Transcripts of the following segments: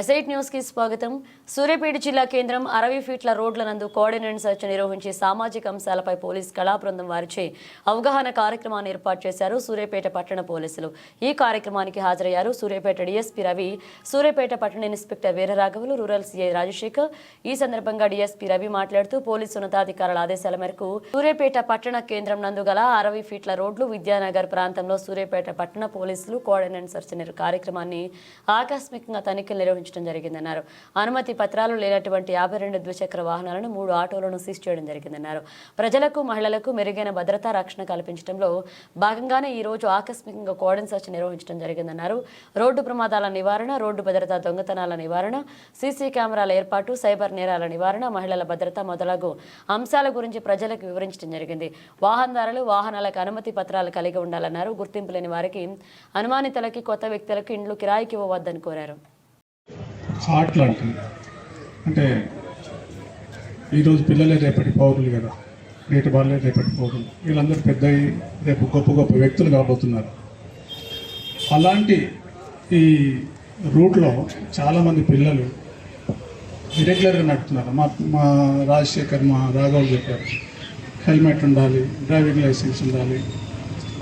ఎసైట్ న్యూస్కి స్వాగతం. సూర్యాపేట జిల్లా కేంద్రం అరవై ఫీట్ల రోడ్ల నందు కోఆర్డినేట్ సెర్చ్ నిర్వహించి సామాజిక అంశాలపై పోలీస్ కళా బృందం వారిచే అవగాహన కార్యక్రమాన్ని ఏర్పాటు చేశారు సూర్యాపేట పట్టణ పోలీసులు. ఈ కార్యక్రమానికి హాజరయ్యారు సూర్యాపేట డీఎస్పీ రవి సూర్యాపేట పట్టణ ఇన్స్పెక్టర్ వీరరాఘవులు రూరల్ సీఐ రాజశేఖర్. ఈ సందర్భంగా డీఎస్పీ రవి మాట్లాడుతూ పోలీసు ఉన్నతాధికారుల ఆదేశాల మేరకు సూర్యాపేట పట్టణ కేంద్రం నందు గల అరవై ఫీట్ల రోడ్లు విద్యానగర్ ప్రాంతంలో సూర్యాపేట పట్టణ పోలీసులు కోఆర్డినేట్ సెర్చ్ కార్యక్రమాన్ని ఆకస్మికంగా తనిఖీలు నిర్వహించడం జరిగిందన్నారు. అనుమతి పత్రాలు లేనటువంటి యాభై రెండు ద్విచక్ర వాహనాలను మూడు ఆటోలను సీజ్ చేయడం జరిగిందన్నారు. ప్రజలకు మహిళలకు మెరుగైన భద్రతా రక్షణ కల్పించడంలో భాగంగానే ఈ రోజు ఆకస్మికంగా కోడెన్ సెర్చ్ నిర్వహించడం జరిగిందన్నారు. రోడ్డు ప్రమాదాల నివారణ రోడ్డు భద్రతా దొంగతనాల నివారణ సీసీ కెమెరాల ఏర్పాటు సైబర్ నేరాల నివారణ మహిళల భద్రత మొదలగు అంశాల గురించి ప్రజలకు వివరించడం జరిగింది. వాహనదారులు వాహనాలకు అనుమతి పత్రాలు కలిగి ఉండాలన్నారు. గుర్తింపు లేని వారికి అనుమానితులకి కొత్త వ్యక్తులకు ఇండ్లు కిరాయికి ఇవ్వవద్దని కోరారు. హార్ట్ లాంటిది. అంటే ఈరోజు పిల్లలే రేపటి పౌరులు కదా. నేటి వాళ్ళే రేపటి పౌరులు. వీళ్ళందరూ పెద్ద రేపు గొప్ప గొప్ప వ్యక్తులు కాబోతున్నారు. అలాంటి ఈ రూట్లో చాలామంది పిల్లలు ఇరెగ్యులర్గా నడుపుతున్నారు. మా మా రాజశేఖర్ మా రాఘవ్ చెప్పారు. హెల్మెట్ ఉండాలి డ్రైవింగ్ లైసెన్స్ ఉండాలి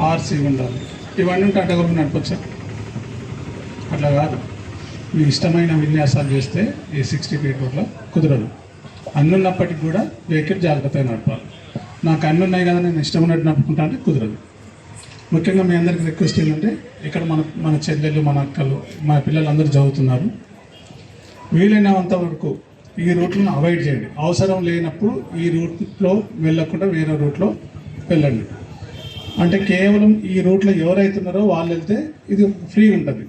ఆర్సీ ఉండాలి. ఇవన్నీ ఉంటే అడ్డగొరకు నడపచ్చా? అట్లా కాదు. మీ ఇష్టమైన విన్యాసాలు చేస్తే ఈ సిక్స్టీ ఫీట్ రోడ్లో కుదరదు. అన్నున్నప్పటికి కూడా వెహికల్ జాగ్రత్తగా నడపాలి. నాకు అన్ని ఉన్నాయి కదా నేను ఇష్టం ఉన్నట్టు నడుపుకుంటా అంటే కుదరదు. ముఖ్యంగా మీ అందరికి రిక్వెస్ట్ ఏంటంటే ఇక్కడ మన మన చెల్లెలు మన అక్కలు మన పిల్లలందరూ చదువుతున్నారు. వీలైనంత వరకు ఈ రూట్లను అవాయిడ్ చేయండి. అవసరం లేనప్పుడు ఈ రూట్లో వెళ్ళకుండా వేరే రూట్లో వెళ్ళండి. అంటే కేవలం ఈ రూట్లో ఎవరైతున్నారో వాళ్ళు వెళ్తే ఇది ఫ్రీ ఉంటుంది.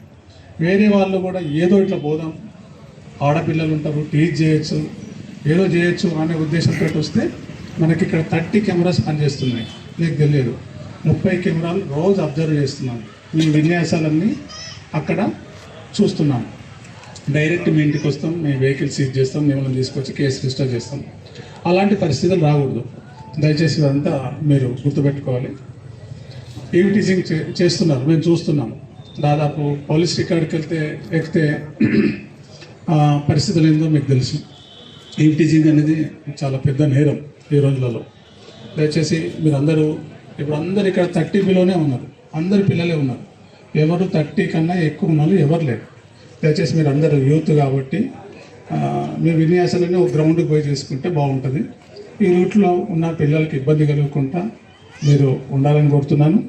వేరే వాళ్ళు కూడా ఏదో ఇట్లా పోదాం ఆడపిల్లలు ఉంటారు టీచ్ చేయొచ్చు ఏదో చేయొచ్చు అనే ఉద్దేశంతో వస్తే మనకి ఇక్కడ థర్టీ కెమెరాస్ పనిచేస్తున్నాయి. మీకు తెలియదు. ముప్పై కెమెరాలు రోజు అబ్జర్వ్ చేస్తున్నాను ఈ విన్యాసాలన్నీ అక్కడ చూస్తున్నాం. డైరెక్ట్ మీ ఇంటికి వస్తాం మేము వెహికల్ సీజ్ చేస్తాం మిమ్మల్ని తీసుకొచ్చి కేసు రిజిస్టర్ చేస్తాం. అలాంటి పరిస్థితులు రాకూడదు. దయచేసి ఇదంతా మీరు గుర్తుపెట్టుకోవాలి. ఈవిటీజింగ్ చే- చేస్తున్నారు. మేము చూస్తున్నాం దాదాపు పోలీస్ రికార్డ్కి వెళ్తే ఎక్కితే పరిస్థితులు ఏందో మీకు తెలుసు. ఈవ్ అనేది చాలా పెద్ద నేరం ఈ రోజులలో. దయచేసి మీరందరూ ఇప్పుడు అందరు ఇక్కడ థర్టీ బిలోనే ఉన్నారు. అందరు పిల్లలే ఉన్నారు. ఎవరు థర్టీ కన్నా ఎక్కువ ఉన్నారు ఎవరు లేరు. దయచేసి మీరు అందరూ యూత్ కాబట్టి మీ విన్యాసాలన్నీ ఒక గ్రౌండ్కి పోయి చేసుకుంటే బాగుంటుంది. ఈ రూట్లో ఉన్న పిల్లలకి ఇబ్బంది కలగకుండా మీరు ఉండాలని కోరుతున్నాను.